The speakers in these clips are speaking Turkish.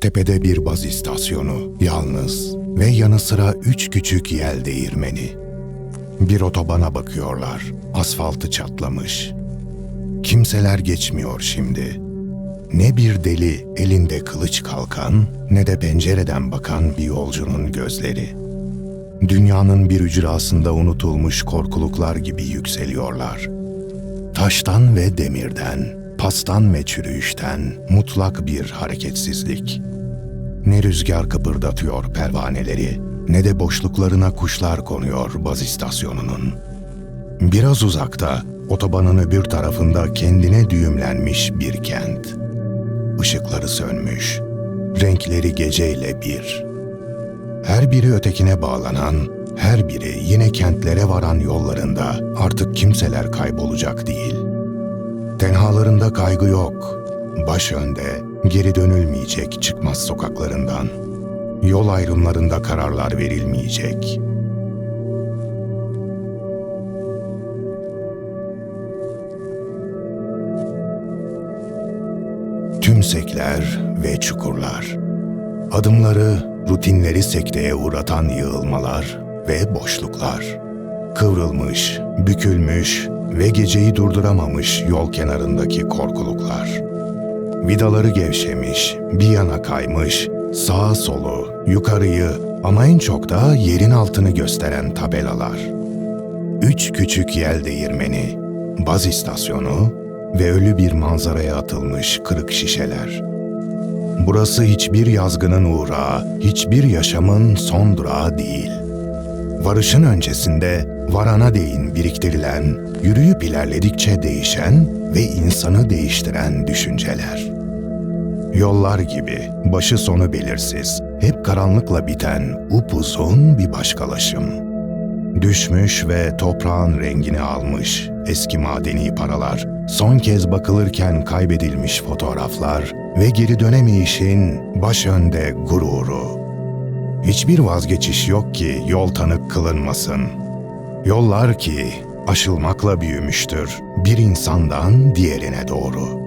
Tepede bir baz istasyonu, yalnız ve yanı sıra üç küçük yel değirmeni. Bir otobana bakıyorlar, asfaltı çatlamış. Kimseler geçmiyor şimdi. Ne bir deli elinde kılıç kalkan ne de pencereden bakan bir yolcunun gözleri. Dünyanın bir ücrasında unutulmuş korkuluklar gibi yükseliyorlar. Taştan ve demirden, pastan ve çürüyüşten mutlak bir hareketsizlik. Ne rüzgar kıpırdatıyor pervaneleri, ne de boşluklarına kuşlar konuyor baz istasyonunun. Biraz uzakta, otobanın öbür tarafında kendine düğümlenmiş bir kent. Işıkları sönmüş, renkleri geceyle bir. Her biri ötekine bağlanan, her biri yine kentlere varan yollarında artık kimseler kaybolacak değil. Tenhalarında kaygı yok. Baş önde, geri dönülmeyecek çıkmaz sokaklarından. Yol ayrımlarında kararlar verilmeyecek. Tümsekler ve çukurlar. Adımları, rutinleri sekteye uğratan yığılmalar ve boşluklar. Kıvrılmış, bükülmüş ve geceyi durduramamış yol kenarındaki korkuluklar. Vidaları gevşemiş, bir yana kaymış, sağa solu, yukarıyı ama en çok da yerin altını gösteren tabelalar. Üç küçük yel değirmeni, baz istasyonu ve ölü bir manzaraya atılmış kırık şişeler. Burası hiçbir yazgının uğrağı, hiçbir yaşamın son durağı değil. Varışın öncesinde varana değin biriktirilen, yürüyüp ilerledikçe değişen ve insanı değiştiren düşünceler. Yollar gibi, başı sonu belirsiz, hep karanlıkla biten upuzun bir başkalaşım. Düşmüş ve toprağın rengini almış eski madeni paralar, son kez bakılırken kaybedilmiş fotoğraflar ve geri dönemeyişin baş önde gururu. Hiçbir vazgeçiş yok ki yol tanık kılınmasın. Yollar ki aşılmakla büyümüştür bir insandan diğerine doğru.''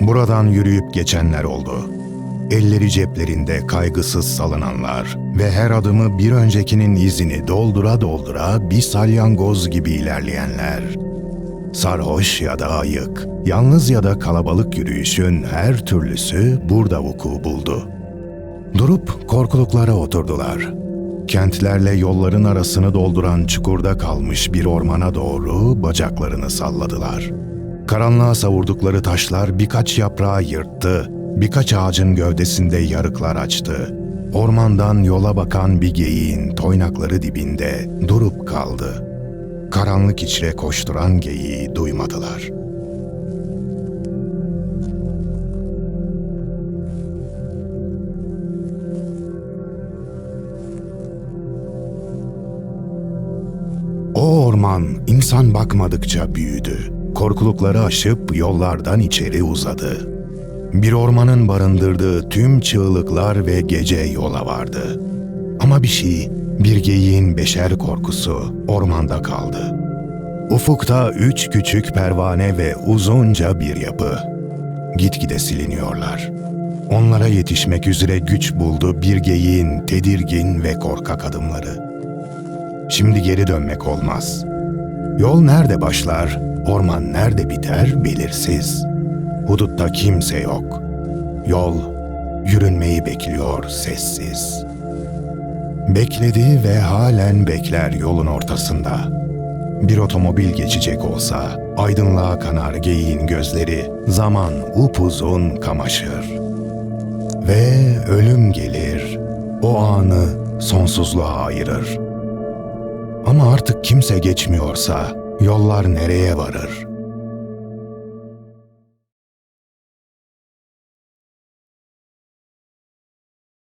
Buradan yürüyüp geçenler oldu. Elleri ceplerinde kaygısız salınanlar ve her adımı bir öncekinin izini doldura doldura bir salyangoz gibi ilerleyenler. Sarhoş ya da ayık, yalnız ya da kalabalık yürüyüşün her türlüsü burada vuku buldu. Durup korkuluklara oturdular. Kentlerle yolların arasını dolduran çukurda kalmış bir ormana doğru bacaklarını salladılar.'' Karanlığa savurdukları taşlar birkaç yaprağı yırttı, birkaç ağacın gövdesinde yarıklar açtı. Ormandan yola bakan bir geyiğin toynakları dibinde durup kaldı. Karanlık içre koşturan geyiği duymadılar. O orman insan bakmadıkça büyüdü korkulukları aşıp yollardan içeri uzadı. Bir ormanın barındırdığı tüm çığlıklar ve gece yola vardı. Ama bir şey, bir geyiğin beşer korkusu ormanda kaldı. Ufukta üç küçük pervane ve uzunca bir yapı. Gitgide siliniyorlar. Onlara yetişmek üzere güç buldu bir geyiğin tedirgin ve korkak adımları. Şimdi geri dönmek olmaz. Yol nerede başlar, Orman nerede biter belirsiz. Hudutta kimse yok. Yol yürünmeyi bekliyor sessiz. Bekledi ve halen bekler yolun ortasında. Bir otomobil geçecek olsa aydınlığa kanar geyiğin gözleri zaman upuzun kamaşır. Ve ölüm gelir, o anı sonsuzluğa ayırır. Ama artık kimse geçmiyorsa Yollar nereye varır?